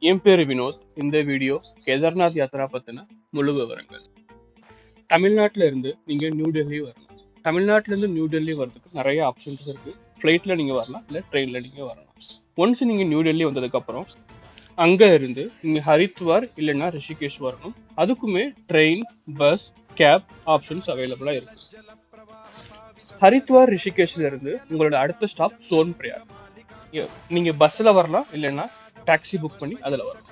என் பேரு வினோத். இந்த வீடியோ கேதார்நாத் யாத்ரா பற்றின முழு விவரங்கள். தமிழ்நாட்டுல இருந்து நீங்க நியூ டெல்லி வரணும் தமிழ்நாட்டுல இருந்து நியூ டெல்லி வரதுக்கு நிறைய ஆப்ஷன்ஸ் இருக்கு. ஃப்ளைட்ல நீங்க வரலாம் இல்லை ட்ரெயின்ல நீங்க வரலாம். ஒன்ஸ் நீங்க நியூ டெல்லி வந்ததுக்கு அப்புறம் அங்க இருந்து நீங்க ஹரித்வார் இல்லைன்னா ரிஷிகேஷ் வரணும். அதுக்குமே ட்ரெயின் பஸ் கேப் ஆப்ஷன்ஸ் அவைலபிளா இருக்கு. ஹரித்வார் ரிஷிகேஷ்ல இருந்து உங்களோட அடுத்த ஸ்டாப் சோன் பிரியார் நீங்கள் நீங்க பஸ்ல வரலாம் இல்லைன்னா டாக்ஸி புக் பண்ணி அதில் வரும்.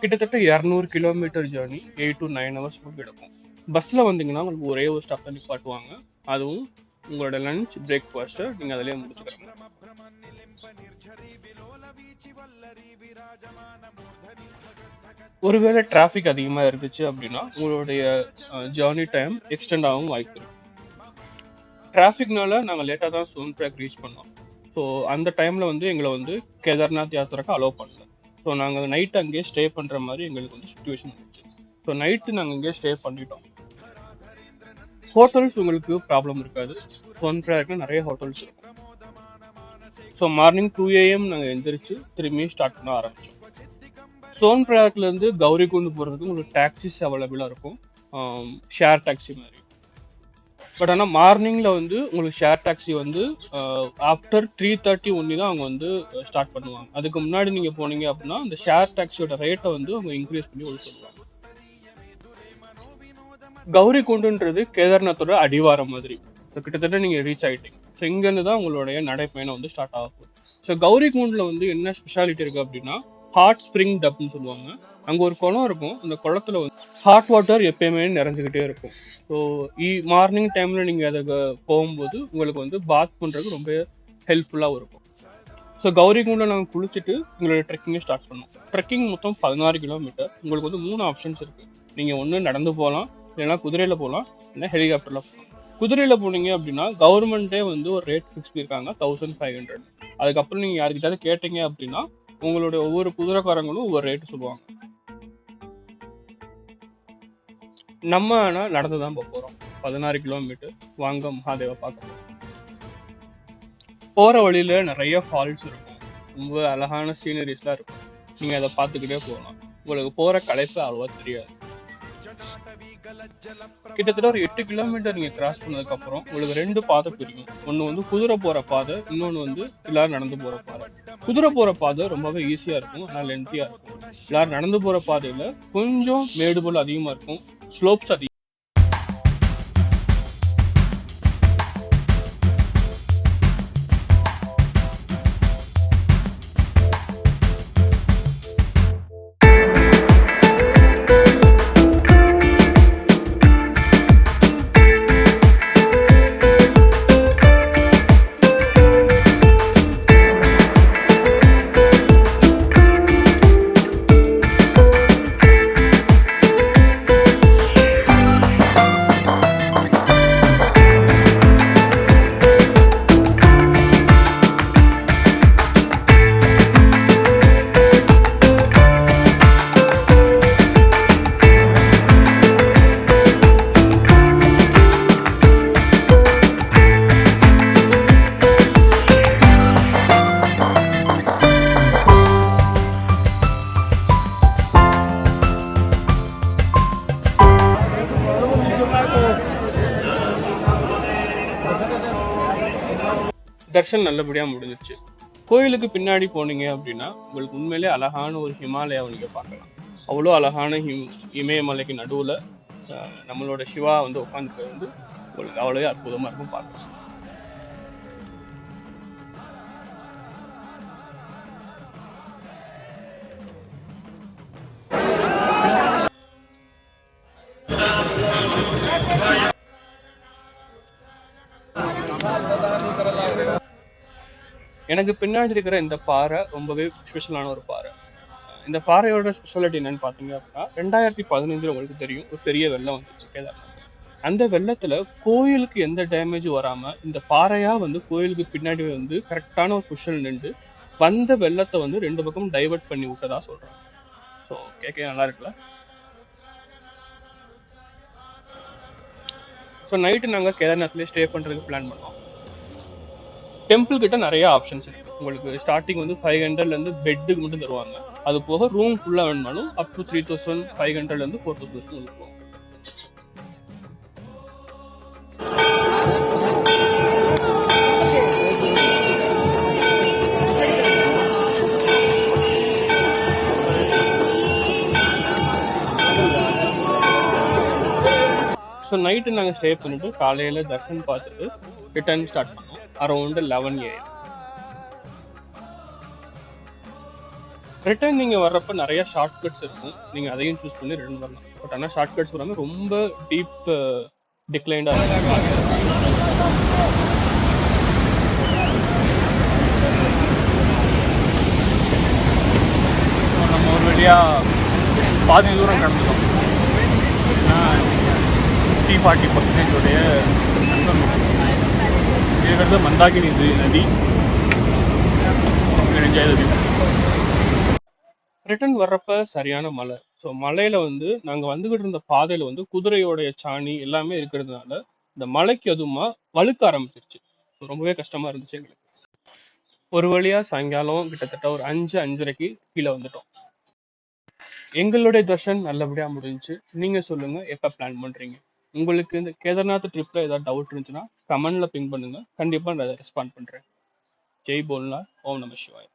கிட்டத்தட்ட இரநூறு kilometre journey eight to nine hours எடுக்கும். பஸ்ஸில் வந்தீங்கன்னா உங்களுக்கு ஒரே ஒரு ஸ்டாப்ல நிப்பாட்டுவாங்க அதுவும் உங்களோட லஞ்ச் பிரேக்ஃபாஸ்ட்டை நீங்கள் அதிலே முடிச்சுக்கிறாங்க ஒருவேளை டிராஃபிக் அதிகமாக இருந்துச்சு அப்படின்னா உங்களுடைய ஜேர்னி டைம் எக்ஸ்டெண்ட் ஆகும் வாய்ப்பு இருக்கு. டிராஃபிக்னால நாங்கள் லேட்டாக தான் சோன் ட்ராக் ரீச் பண்ணோம். ஸோ அந்த டைமில் வந்து எங்களை வந்து கேதார்நாத் யாத்திரைக்கு அலோவ் பண்ணல. ஸோ நாங்கள் நைட் அங்கேயே ஸ்டே பண்ணுற மாதிரி எங்களுக்கு வந்து சுச்சுவேஷன் இருந்துச்சு. ஸோ நைட்டு நாங்கள் இங்கேயே ஸ்டே பண்ணிட்டோம். ஹோட்டல்ஸ் உங்களுக்கு ப்ராப்ளம் இருக்காது. சோன் ட்ராக்ல நிறைய ஹோட்டல்ஸ் இருக்கும். ஸோ மார்னிங் டூ ஏஎம் நாங்கள் எந்திரிச்சு திரும்பி ஸ்டார்ட் பண்ண ஆரம்பித்தோம் சோன் பிரயாக்லேருந்து கௌரி கௌரிகுண்டு போகிறதுக்கு உங்களுக்கு டாக்ஸிஸ் அவைலபிளாக இருக்கும். ஷேர் டாக்ஸி மாதிரி. பட் ஆனால் மார்னிங்கில் வந்து உங்களுக்கு ஷேர் டாக்ஸி வந்து ஆஃப்டர் த்ரீ தேர்ட்டி ஒன்னி தான் அவங்க வந்து ஸ்டார்ட் பண்ணுவாங்க. அதுக்கு முன்னாடி நீங்கள் போனீங்க அப்படின்னா அந்த ஷேர் டாக்ஸியோட ரேட்டை வந்து அவங்க இன்க்ரீஸ் பண்ணி ஒரு சொல்லுவாங்க. கௌரி குண்டுன்றது கேதார்நாத்தோட அடிவாரம் மாதிரி. ஸோ கிட்டத்தட்ட நீங்கள் ரீச் ஆகிட்டீங்க ஸோ இங்கேருந்து தான் உங்களுடைய நடைப்பயணம் வந்து ஸ்டார்ட் ஆகும் ஸோ கௌரி குண்டில் வந்து என்ன ஸ்பெஷாலிட்டி இருக்குது அப்படின்னா ஹாட் ஸ்ப்ரிங் டப்னு சொல்லுவாங்க. அங்கே ஒரு குளம் இருக்கும். அந்த குளத்துல வந்து ஹாட் வாட்டர் எப்பயுமே நிறைஞ்சிக்கிட்டே இருக்கும். ஸோ ஈ மார்னிங் டைமில் நீங்கள் அதை போகும்போது உங்களுக்கு வந்து பாத் பண்ணுறதுக்கு ரொம்ப ஹெல்ப்ஃபுல்லாகவும் இருக்கும். ஸோ கௌரிகுண்டில் நாங்கள் குளிச்சுட்டு உங்களோட ட்ரெக்கிங்கை ஸ்டார்ட் பண்ணோம். ட்ரெக்கிங் மொத்தம் பதினாறு கிலோமீட்டர் உங்களுக்கு வந்து மூணு ஆப்ஷன்ஸ் இருக்குது நீங்கள் ஒன்று நடந்து போகலாம் இல்லைன்னா குதிரையில் போகலாம் இல்லைன்னா ஹெலிகாப்டரில் போகலாம். குதிரையில் போனீங்க அப்படின்னா கவர்மெண்ட்டே வந்து ஒரு ரேட் ஃபிக்ஸ் பண்ணியிருக்காங்க தௌசண்ட் ஃபைவ் ஹண்ட்ரட் அதுக்கப்புறம் நீங்கள் யாருக்கிட்டாவது கேட்டீங்க அப்படின்னா உங்களுடைய ஒவ்வொரு குதிரைக்காரங்களும் ஒவ்வொரு ரேட்டு சொல்லுவாங்க. நம்ம ஆனால் நடந்து தான் போக போகிறோம் பதினாறு கிலோமீட்டர் வாங்க மகாதேவை பார்க்க போகிற வழியில் நிறைய ஃபால்ஸ் இருக்கும். ரொம்ப அழகான சீனரிஸ்லாம் இருக்கும். நீங்கள் அதை பார்த்துக்கிட்டே போகலாம். உங்களுக்கு போகிற களைப்பு அவ்வளோவா தெரியாது. கிட்டத்தட்ட ஒரு எட்டு கிலோமீட்டர் நீங்கள் கிராஸ் பண்ணதுக்கப்புறம் உங்களுக்கு ரெண்டு பாதை பிரிக்கும் ஒன்று வந்து குதிரை போகிற பாதை இன்னொன்று வந்து எல்லாரும் நடந்து போகிற பாதை. குதிரை போகிற பாதை ரொம்பவே ஈஸியாக இருக்கும் ஆனால் லென்த்தியாக இருக்கும். எல்லாரும் நடந்து போகிற பாதையில் கொஞ்சம் மேடுபோல் அதிகமாக இருக்கும். स्लोप्स अभी தர்ஷன் நல்லபடியாக முடிஞ்சிச்சு கோயிலுக்கு பின்னாடி போனீங்க அப்படின்னா உங்களுக்கு உண்மையிலே அழகான ஒரு ஹிமாலயாவை நீங்கள் பார்க்கலாம். அவ்வளோ அழகான ஹிம் இமயமலைக்கு நடுவில் நம்மளோட சிவா வந்து உட்காந்துட்டு வந்து உங்களுக்கு அவ்வளோ அற்புதமாக இருக்கும் பார்க்கலாம். எனக்கு பின்னாடி இருக்கிற இந்த பாறை ரொம்பவே ஸ்பெஷலான ஒரு பாறை. இந்த பாறையோட ஸ்பெஷாலிட்டி என்னன்னு பார்த்தீங்க அப்படின்னா ரெண்டாயிரத்தி பதினஞ்சில் உங்களுக்கு தெரியும் ஒரு பெரிய வெள்ளம் வந்துச்சு கேதார்நாத். அந்த வெள்ளத்தில் கோயிலுக்கு எந்த டேமேஜும் வராமல் இந்த பாறையாக வந்து கோயிலுக்கு பின்னாடி வந்து கரெக்டான ஒரு புஷல் நின்று வந்த வெள்ளத்தை வந்து ரெண்டு பக்கம் டைவர்ட் பண்ணி விட்டதா சொல்கிறாங்க ஸோ கேட்க நல்லா இருக்குல்ல? ஸோ நைட்டு நாங்கள் கேதார்நாத்லேயே ஸ்டே பண்ணுறதுக்கு பிளான் பண்ணோம் டெம்பிள் கிட்ட நிறைய ஆப்ஷன்ஸ் இருக்கு. உங்களுக்கு ஸ்டார்டிங் வந்து ஃபைவ் ஹண்ட்ரட்லேருந்து பெட்டுக்கு மட்டும் தருவாங்க. அது போக ரூம் ஃபுல்லாக வேணுமாலும் up to three thousand five ஹண்ட்ரட்லேருந்து ஃபோர் தௌசண்ட் உங்களுக்கு ஸோ நைட்டு நாங்கள் ஸ்டே பண்ணிட்டு காலையில் தர்ஷன் பார்த்துட்டு ரிட்டர்ன் ஸ்டார்ட் பண்ணோம். அரௌண்டு லெவன் ஏ ரிட்டர்ன் நீங்கள் வர்றப்ப நிறைய ஷார்ட் கட்ஸ் இருக்கும். நீங்கள் அதையும் சூஸ் பண்ணி ரிட்டர்ன் வரலாம் பட் ஆனால் ஷார்ட்கட்ஸ் வராமல் ரொம்ப டீப் டிக்ளைண்டாக இருக்கும். நம்ம ஒரு வழியாக பாதி தூரம் கடந்துட்டோம். சிக்ஸ்டி ஃபார்ட்டி பர்சன்டேஜ் உடைய இருக்கிறது மந்தாகினி இது நதி ரிட்டர்ன் வர்றப்ப சரியான மலை ஸோ மலையில வந்து நாங்கள் வந்துகிட்டு இருந்த பாதையில வந்து குதிரையோடைய சாணி எல்லாமே இருக்கிறதுனால இந்த மலைக்கு அதுவுமா வழுக்க ஆரம்பிச்சிருச்சு. ரொம்பவே கஷ்டமா இருந்துச்சு எங்களுக்கு. ஒரு வழியா சாயங்காலம் கிட்டத்தட்ட ஒரு அஞ்சு அஞ்சரைக்கு கீழே வந்துட்டோம். எங்களுடைய தர்ஷன் நல்லபடியா முடிஞ்சு நீங்க சொல்லுங்க எப்ப பிளான் பண்றீங்க? உங்களுக்கு இந்த கேதார்நாத் ட்ரிப்ல ஏதாவது டவுட் இருந்துச்சுன்னா கமெண்ட்ல பிங் பண்ணுங்க. கண்டிப்பா நான் ரெஸ்பாண்ட் பண்றேன். ஜெய் போல்னா ஓம் நம சிவாய்.